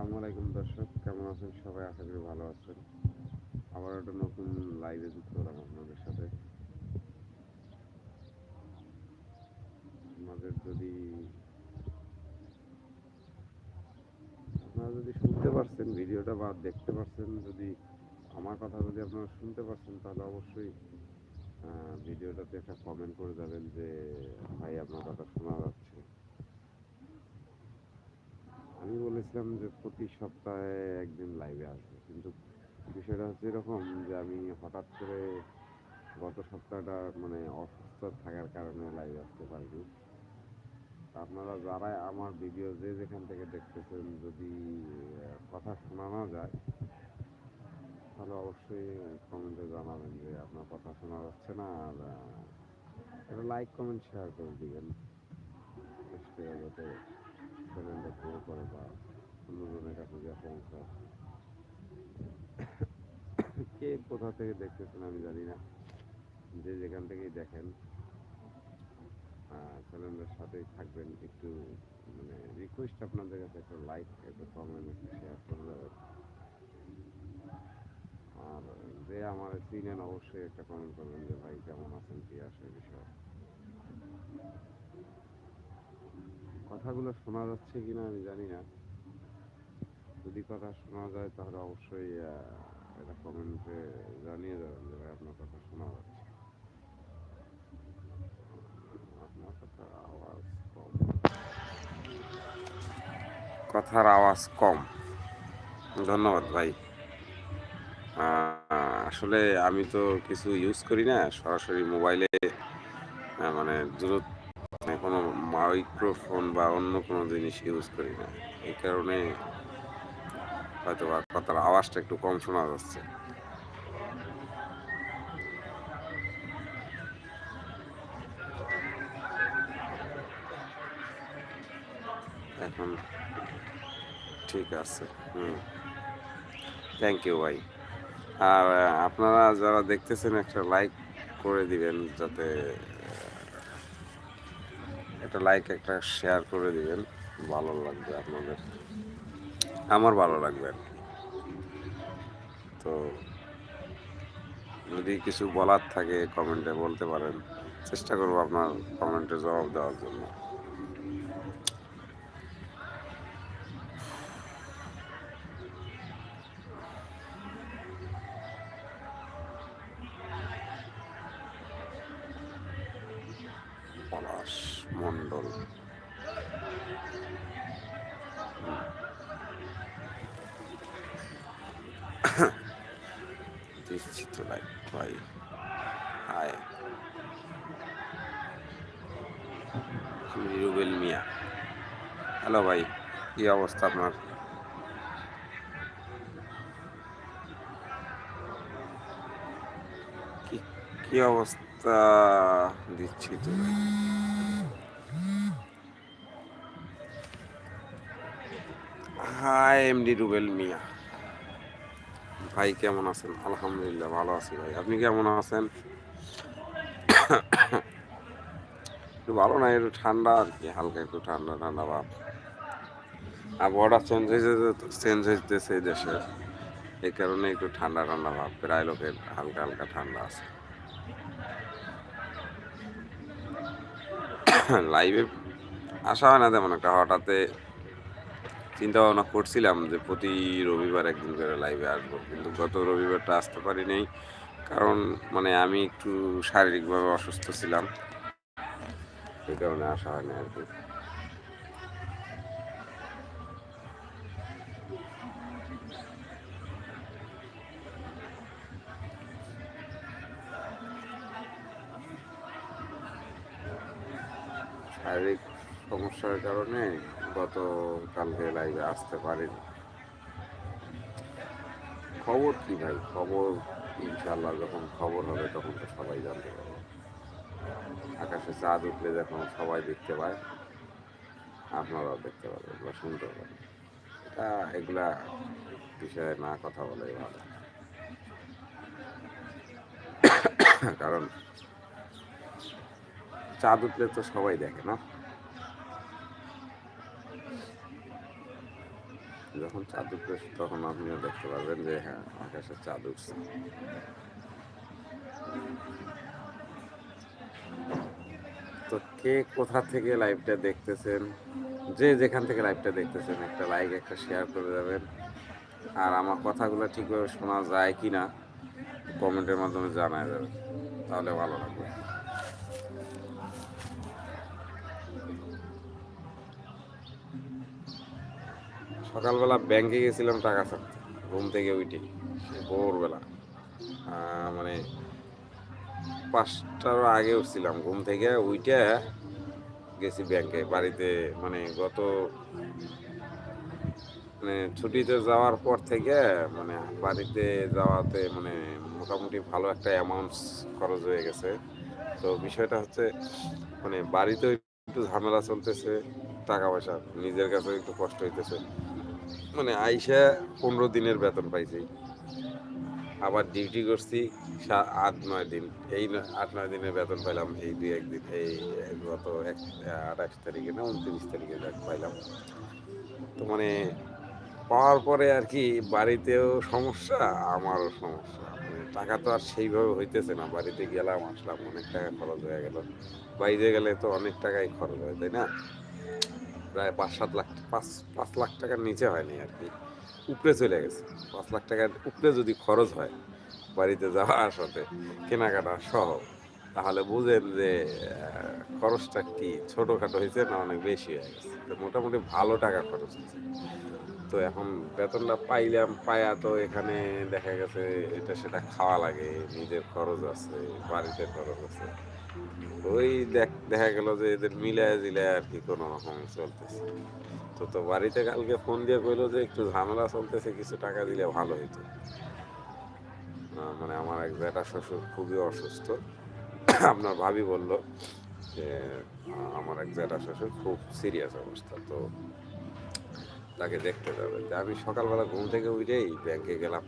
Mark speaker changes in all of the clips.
Speaker 1: আসসালামু আলাইকুম দর্শক, কেমন আছেন সবাই? আশা করি ভালো আছেন। আবার একটা নতুন লাইভে যুক্ত হলাম আপনাদের সাথে। আপনাদের যদি আপনারা যদি শুনতে পারছেন, ভিডিওটা বা দেখতে পারছেন, যদি আমার কথা যদি আপনারা শুনতে পারছেন, তাহলে অবশ্যই ভিডিওটাতে একটা কমেন্ট করে যাবেন যে, ভাই, আপনার কথা শোনা যাচ্ছে। আমি বলেছিলাম যে প্রতি সপ্তাহে একদিন লাইভে আসব। কিন্তু বিষয়টা হচ্ছে এরকম যে আমি হঠাৎ করে গত সপ্তাহটা মানে অসুস্থ থাকার কারণে লাইভে আসতে পারিনি। আপনারা যারা আমার ভিডিও যে যেখান থেকে দেখতেছেন যদি কথা শোনানো যায়, তাহলে অবশ্যই কমেন্টে জানাবেন যে আপনার কথা শোনা যাচ্ছে না। আর একটা লাইক কমেন্ট শেয়ার করে দিবেন। যাতে চ্যানেলটা গ্রো করে বা অন্যজনের কাছে পৌঁছায় কে কোথা থেকে দেখতেছেন আমি জানি না। যে যেখান থেকেই দেখেন চ্যানেলের সাথেই থাকবেন। একটু মানে রিকোয়েস্ট আপনাদের কাছে একটা লাইক একটা কমেন্ট একটু শেয়ার করে দেবেন। আর যে আমার চিনেন, অবশ্যই একটা কমেন্ট করবেন যে, ভাই, কেমন আছেন? কি আসে বিষয়? কথাগুলো শোনা যাচ্ছে কিনা আমি জানি না। যদি কথা শোনা যায় তাহলে অবশ্যই এটা কমেন্টে জানিয়ে দেবেন যে ভাই আপনার কথা শোনা যাচ্ছে। আপনার কথার আওয়াজ কম। কথার আওয়াজ কম। ধন্যবাদ ভাই। আসলে আমি তো কিছু ইউজ করি না। সরাসরি মোবাইলে মানে দূরত্ব মাইক্রোফোন বা অন্য কোনো জিনিস ইউজ করি না। এই কারণে হয়তো বা কথার আওয়াজটা একটু কম শোনা যাচ্ছে। এখন ঠিক আছে, হুম। থ্যাংক ইউ ভাই। আর, আপনারা যারা দেখতেছেন একটা লাইক করে দিবেন যাতে একটা লাইক একটা শেয়ার করে দিবেন। ভালো লাগবে আপনাদের। আমার ভালো লাগবে আর কি। তো যদি কিছু বলার থাকে কমেন্টে বলতে পারেন। চেষ্টা করব আপনার কমেন্টে জবাব দেওয়ার জন্য। পলাশ। মণ্ডল। দিচ্ছি তো লাইক ভাই হাই আমি রুবেল মিয়া হ্যালো ভাই কি অবস্থা আপনার? কি অবস্থা দিচ্ছি তো হাই, এমডি রুবেল মিয়া। ভাই, কেমন আছেন? আলহামদুলিল্লাহ, ভালো আছি ভাই। আপনি কেমন আছেন? একটু ভালো না, একটু ঠান্ডা আর কি, হালকা একটু ঠান্ডা ঠান্ডা ভাব। আবহাওয়াটা চেঞ্জ হয়েছে চেঞ্জ হইতেছে এই দেশে। এই কারণে একটু ঠান্ডা ঠান্ডা ভাব। প্রায় লোকের হালকা হালকা ঠান্ডা আছে। লাইভে আসা হয় না তেমন একটা। হঠাৎ চিন্তা ভাবনা করছিলাম যে প্রতি রবিবার একদিন করে লাইভে আসব। কিন্তু গত রবিবারটা আসতে পারি নাই কারণ মানে আমি একটু শারীরিকভাবে অসুস্থ ছিলাম। সেই কারণে আসা হয়নি আর কি। সমস্যার কারণে গত কালকে লাইভে আসতে পারিনি। খবর কি ভাই? খবর ইনশাল্লাহ যখন খবর হবে তখন তো সবাই জানতে পারবে। আকাশে চাঁদ উঠলে যখন সবাই দেখতে পায়, আপনারাও দেখতে পারবেন বা শুনতে পারবেন। এটা এগুলা বিষয়ে না কথা বলাই ভালো। কারণ চাঁদ উঠলে তো সবাই দেখে, না? যখন চাঁদ উঠবে তখন আপনিও দেখতে পারবেন যে হ্যাঁ আকাশে চাঁদ উঠছে তো কে কোথা থেকে লাইভটা দেখতেছেন? যে যেখান থেকে লাইভটা দেখতেছেন, একটা লাইক একটা শেয়ার করে যাবেন। আর আমার কথাগুলো ঠিকভাবে শোনা যায় কি না কমেন্টের মাধ্যমে জানায় যাবেন তাহলে ভালো লাগবে। সকালবেলা ব্যাংকে গেছিলাম টাকা ছাড়তে ঘুম থেকে উঠে ভোরবেলা মানে পাঁচটার আগে উঠছিলাম, ঘুম থেকে উঠে গেছি ব্যাংকে, বাড়িতে মানে গত মানে ছুটিতে যাওয়ার পর থেকে মানে বাড়িতে যাওয়াতে মানে মোটামুটি ভালো একটা অ্যামাউন্ট খরচ হয়ে গেছে। তো বিষয়টা হচ্ছে মানে বাড়িতেও একটু ঝামেলা চলতেছে, টাকা পয়সা নিজের কাছেও একটু কষ্ট হইতেছে। মানে আইসা পনেরো দিনের বেতন পাইছি। আবার ডিউটি করছি আট, নয় দিন। এই আট, নয় দিনের বেতন পাইলাম, এই দুই একদিন এই গত এক আঠাশ তারিখে না, উনত্রিশ তারিখে পাইলাম। তো মানে পাওয়ার পরে আর কি বাড়িতেও সমস্যা, আমারও সমস্যা। মানে টাকা তো আর সেইভাবে হইতেছে না, বাড়িতে গেলাম, আসলাম, অনেক টাকা খরচ হয়ে গেল। বাইরে গেলে তো অনেক টাকাই খরচ হয়, তাই না? প্রায় পাঁচ সাত লাখ, পাঁচ পাঁচ লাখ টাকার নিচে হয়নি আর কি। উপরে চলে গেছে। পাঁচ লাখ টাকার উপরে যদি খরচ হয় বাড়িতে যাওয়া আসাতে, কেনাকাটা সহ, তাহলে বুঝেন যে খরচটা কি ছোটোখাটো হয়েছে না অনেক বেশি হয়ে গেছে। তো মোটামুটি ভালো টাকা খরচ হয়েছে। তো এখন বেতনটা পাইলাম, পায়া তো এখানে দেখা গেছে এটা সেটা খাওয়া লাগে, নিজের খরচ আছে, বাড়িতে খরচ আছে। ওই দেখ, দেখা গেল যে এদের মিলায় জিলায় আর কি কোনো রকম চলতেছে। তো তো বাড়িতে কালকে ফোন দিয়ে কইলো যে একটু ঝামেলা চলতেছে, কিছু টাকা দিলে ভালো হইতো। মানে আমার এক বেটা শ্বশুর খুবই অসুস্থ। আপনার ভাবি বলল যে আমার এক জেঠা শ্বশুর খুব সিরিয়াস অবস্থা, তো তাকে দেখতে যাবে আমি সকালবেলা ঘুম থেকে উঠেই ব্যাংকে গেলাম।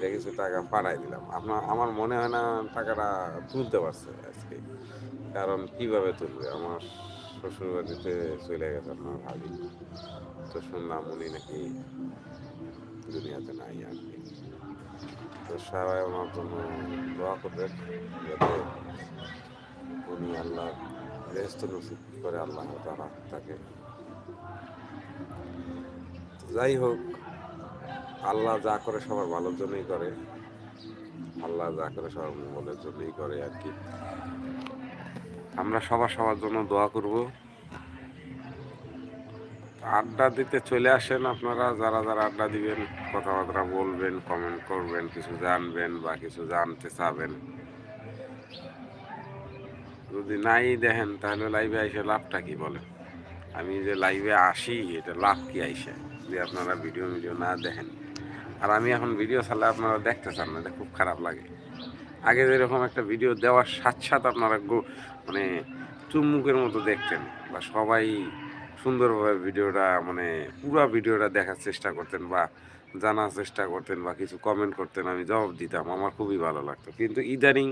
Speaker 1: দিয়ে কিছু টাকা পাঠাই দিলাম। আপনার, আমার মনে হয় না টাকাটা তুলতে পারছে আজকে। কারণ কীভাবে তুলবে? আমার শ্বশুর বাড়িতে চলে গেছে আপনার ভাবি। তো শুনলাম উনি নাকি দুনিয়াতে নাই আর কি। তো সবাই ওনার জন্য দোয়া করবেন, যাতে উনি আল্লাহ ব্যস্ত নসিব করে আল্লাহ তারা তাকে যাই হোক আল্লাহ যা করে সবার ভালোর জন্যই করে। আল্লাহ যা করে সবার মঙ্গলের জন্যই করে আর কি। আমরা সবার সবার জন্য দোয়া করব। আড্ডা দিতে চলে আসেন আপনারা, যারা যারা আড্ডা দিবেন, কথাবার্তা বলবেন কমেন্ট করবেন, কিছু জানবেন বা কিছু জানতে চাবেন। যদি নাই দেখেন, তাহলে লাইভে আইসে লাভটা কি বলেন? আমি যে লাইভে আসি, এটা লাভ কি আইসে? যদি আপনারা ভিডিও ভিডিও না দেখেন আর আমি এখন ভিডিও ছাড়লে আপনারা দেখতে চান না খুব খারাপ লাগে। আগে যেরকম একটা ভিডিও দেওয়ার সাথে সাথে আপনারা মানে চুমুকের মতো দেখতেন বা সবাই সুন্দরভাবে ভিডিওটা মানে পুরো ভিডিওটা দেখার চেষ্টা করতেন বা জানার চেষ্টা করতেন বা কিছু কমেন্ট করতেন, আমি জবাব দিতাম, আমার খুবই ভালো লাগতো। কিন্তু ইদানিং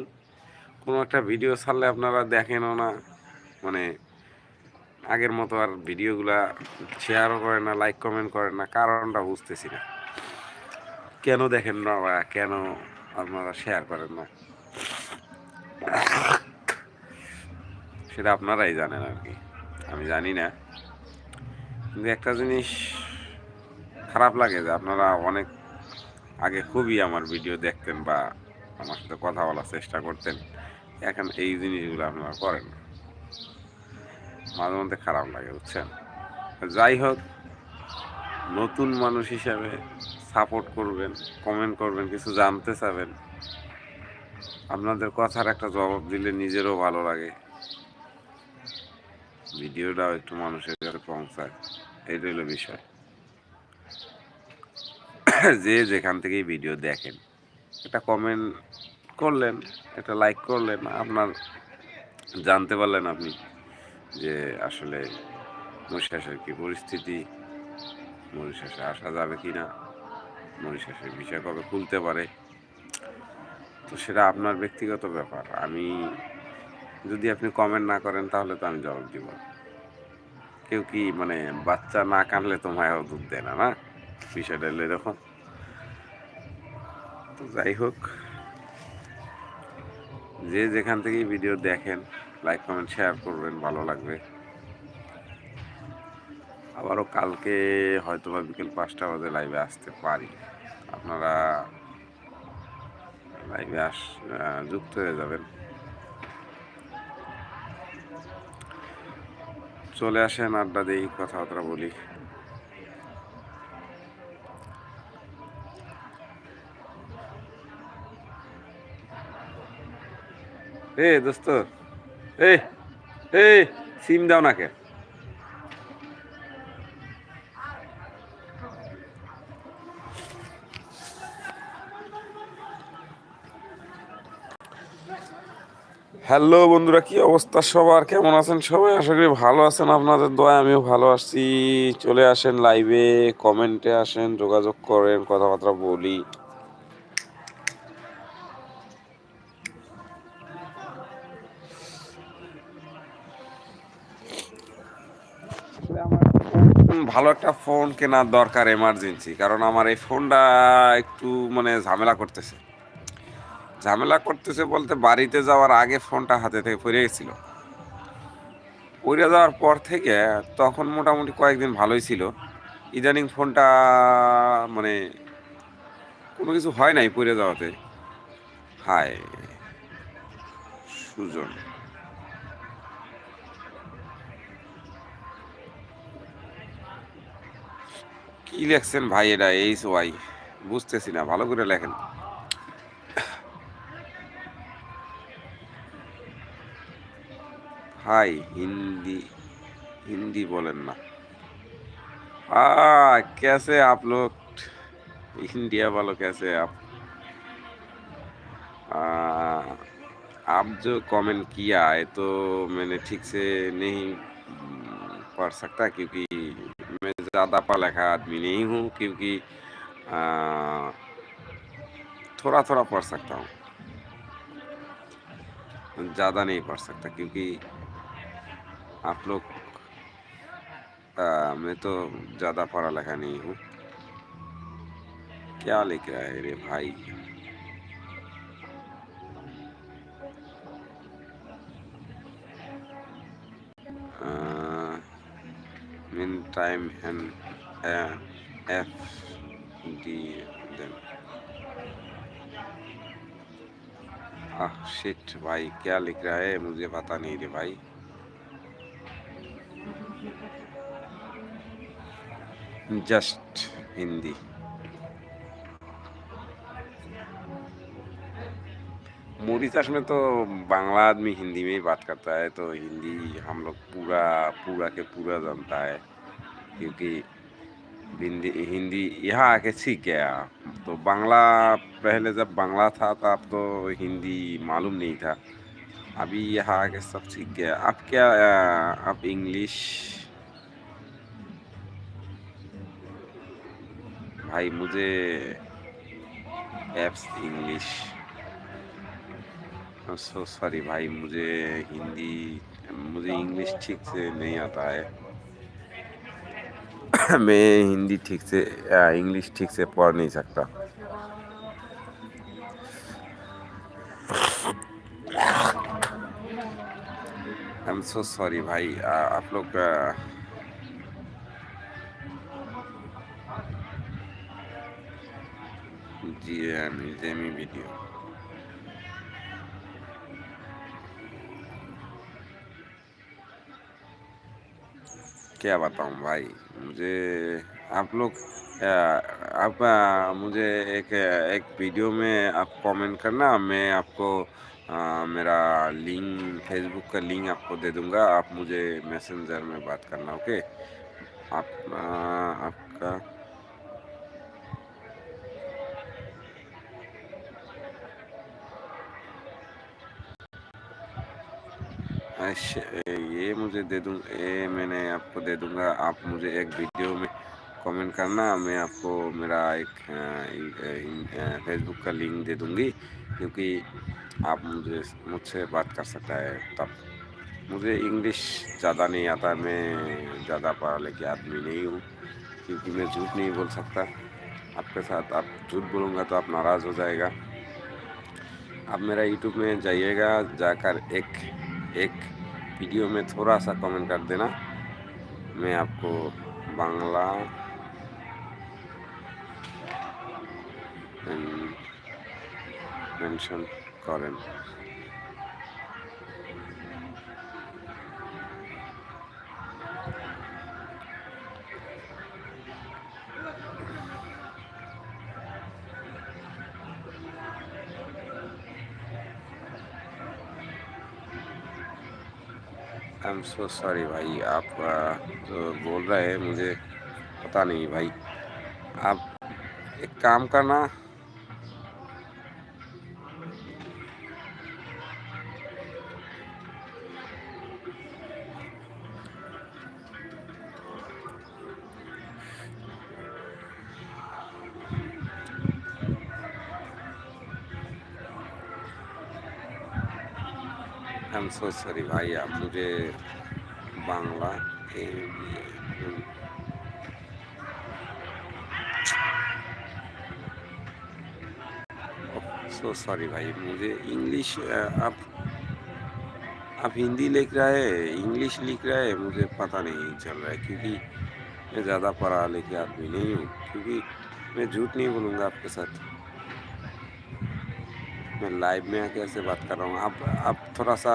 Speaker 1: কোনো একটা ভিডিও ছাড়লে আপনারা দেখেনও না মানে আগের মতো আর ভিডিওগুলা শেয়ারও করে না লাইক কমেন্ট করেন না, কারণটা বুঝতেছি না। কেন দেখেন না কেন আপনারা শেয়ার করেন না? সেটা আপনারাই জানেন আর কি। আমি জানি না। কিন্তু একটা জিনিস খারাপ লাগে যে আপনারা অনেক আগে খুবই আমার ভিডিও দেখতেন বা আমার সাথে কথা বলার চেষ্টা করতেন। এখন এই জিনিসগুলো আপনারা করেন মাঝে মধ্যে খারাপ লাগে, বুঝছেন? যাই হোক, নতুন মানুষ হিসাবে সাপোর্ট করবেন কমেন্ট করবেন, কিছু জানতে চাবেন। আপনাদের কথার একটা জবাব দিলে নিজেরও ভালো লাগে। ভিডিওটাও একটু মানুষের কাছে পৌঁছায় এইটা হলো বিষয়। যে যেখান থেকেই ভিডিও দেখেন, একটা কমেন্ট করলেন, একটা লাইক করলেন, আপনার জানতে পারলেন আপনি যে আসলে মরিশাসের কি পরিস্থিতি মরিশাসে আসা যাবে কি না মরিশাসের বিষয় কবে খুলতে পারে? তো সেটা আপনার ব্যক্তিগত ব্যাপার। আমি, যদি আপনি কমেন্ট না করেন, তাহলে তো আমি জবাব দিব। কেউ কি মানে বাচ্চা না কানলে তো মায়াও দুধ দেয় না না? বিষয়টা হলো এরকম। তো যাই হোক, যে যেখান থেকেই ভিডিও দেখেন লাইক কমেন্ট শেয়ার করবেন, ভালো লাগবে। আবারও কালকে হয়তো বা বিকেল পাঁচটা বাজে লাইভে আসতে পারি। আপনারা লাইভে আস যুক্ত হয়ে যাবেন। চলে আসেন আড্ডা দিই কথাবার্তা বলি। এ দোস্ত এ সিম দাও নাকে হ্যালো বন্ধুরা, কি অবস্থা সবার? কেমন আছেন সবাই? আশা করি ভালো আছেন, আপনাদের দোয়া আমিও ভালো আছি। চলে আসেন লাইভে কমেন্টে আসেন, যোগাযোগ করেন, কথাবার্তা বলি। ভালো একটা ফোন কেনার দরকার এমার্জেন্সি কারণ আমার এই ফোনটা একটু মানে ঝামেলা করতেছে। ঝামেলা করতেছে বলতে বাড়িতে যাওয়ার আগে ফোনটা হাতে থেকে পড়ে গেছিল। পড়ে যাওয়ার পর থেকে তখন মোটামুটি কয়েকদিন ভালোই ছিল। ইদানিং ফোনটা মানে কোনো কিছু হয় নাই পড়ে যাওয়াতে। হায়, সুজন। কি লেখছেন ভাই এটা, এইচ ওয়াই? বুঝতেছি না, ভালো করে লেখেন। हाय हिंदी हिंदी बोलें ना आ कैसे आप लोग इंडिया वालों कैसे आप आ, आप जो कमेंट किया है तो मैंने ठीक से नहीं हम्म, पढ़ सकता क्योंकि मैं ज़्यादा पढ़ा लिखा आदमी नहीं हूँ क्योंकि आ, थोड़ा थोड़ा पढ़ सकता हूँ ज़्यादा नहीं पढ़ सकता क्योंकि आप लोग आ, मैं तो ज़्यादा पढ़ा लिखा नहीं हूँ क्या लिख रहा है रे भाई min time and uh, f d then ah shit भाई क्या लिख रहा है मुझे पता नहीं रे भाई जस्ट हिंदी मॉरिशस में तो बांग्ला आदमी हिंदी में ही बात करता है तो हिंदी हम लोग पूरा पूरा के पूरा जानता है क्योंकि हिंदी हिंदी यहाँ आके सीख गया तो बांग्ला पहले जब बांग्ला था तब तो हिंदी मालूम नहीं था अभी यहाँ आके सब सीख गया आप क्या अ, आप इंग्लिश भाई मुझे एप्स इंग्लिश सो सॉरी भाई मुझे हिंदी मुझे इंग्लिश ठीक से नहीं आता है। मैं हिंदी ठीक से इंग्लिश ठीक से पढ़ नहीं सकता। आई एम सो सॉरी भाई अ, आप लोग जी जेमी वीडियो क्या बताऊँ भाई मुझे आप लोग आप मुझे एक एक वीडियो में आप कमेंट करना मैं आपको अ, मेरा लिंक फेसबुक का लिंक आपको दे दूँगा आप मुझे मैसेंजर में बात करना ओके आप अ, आपका ये मुझे दे दूँ ये मैंने आपको दे दूँगा, आप मुझे एक वीडियो में कमेंट करना, मैं आपको मेरा एक फेसबुक का लिंक दे दूँगी, क्योंकि आप मुझे, मुझसे बात कर सकता है तब। मुझे इंग्लिश ज़्यादा नहीं आता, मैं ज़्यादा पढ़ा लिखे आदमी नहीं हूँ, क्योंकि मैं झूठ नहीं बोल सकता। आपके साथ आप झूठ बोलूँगा तो आप नाराज़ हो जाएगा। आप मेरा यूट्यूब में जाइएगा, जाकर एक एक वीडियो में थोड़ा सा कमेंट कर देना मैं आपको बांग्ला मेंशन करें एम सो सॉरी भाई। आप जो बोल रहे हैं, मुझे पता नहीं, भाई। आप एक काम करना आई एम सो सॉरी भाई, आप मुझे बांग्ला सो सॉरी भाई, मुझे इंग्लिश आप आप हिंदी लिख रहे हैं इंग्लिश लिख रहे हैं, मुझे पता नहीं चल रहा है, क्योंकि मैं ज़्यादा पढ़ा लिखे आदमी नहीं हूँ, क्योंकि मैं झूठ नहीं बोलूँगा आपके साथ। मैं लाइव में आके ऐसे बात कर रहा हूँ। आप आप थोड़ा सा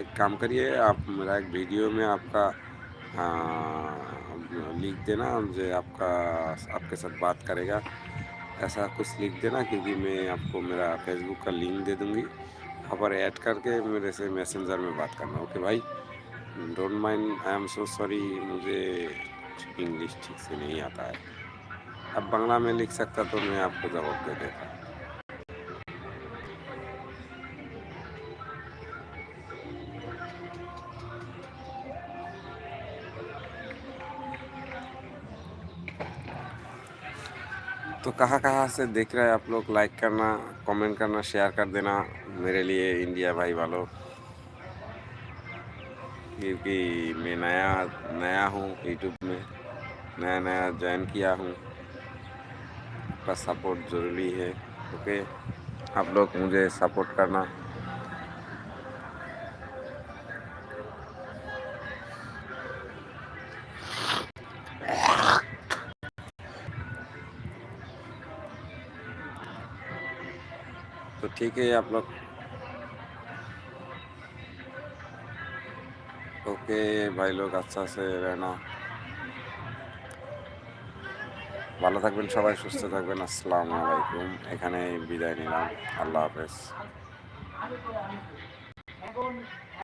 Speaker 1: एक काम करिए, आप मेरा एक वीडियो में आपका लिख देना, मुझे आपका, आपके साथ बात करेगा। ऐसा कुछ लिख देना क्योंकि मैं आपको मेरा फेसबुक का लिंक दे दूँगी। वहाँ पर ऐड करके मेरे से मैसेंजर में बात करना। ओके भाई? Don't mind I am so sorry मुझे इंग्लिश ठीक से नहीं आता है। अब बांग्ला में लिख सकता तो मैं आपको जवाब दे देता। तो कहाँ कहाँ से देख रहे हैं आप लोग? लाइक करना कमेंट करना शेयर कर देना मेरे लिए इंडिया भाई वालों। क्योंकि मैं नया नया हूँ यूट्यूब में। नया नया ज्वाइन किया हूँ। आपका सपोर्ट ज़रूरी है ओके आप लोग मुझे सपोर्ट करना। ठीक है आप लोग ওকে ভাই লোক আচ্ছা আছে রেনা ভালো থাকবেন সবাই সুস্থ থাকবেন আসসালামু আলাইকুম এখানে বিদায় নিলাম আল্লাহ হাফেজ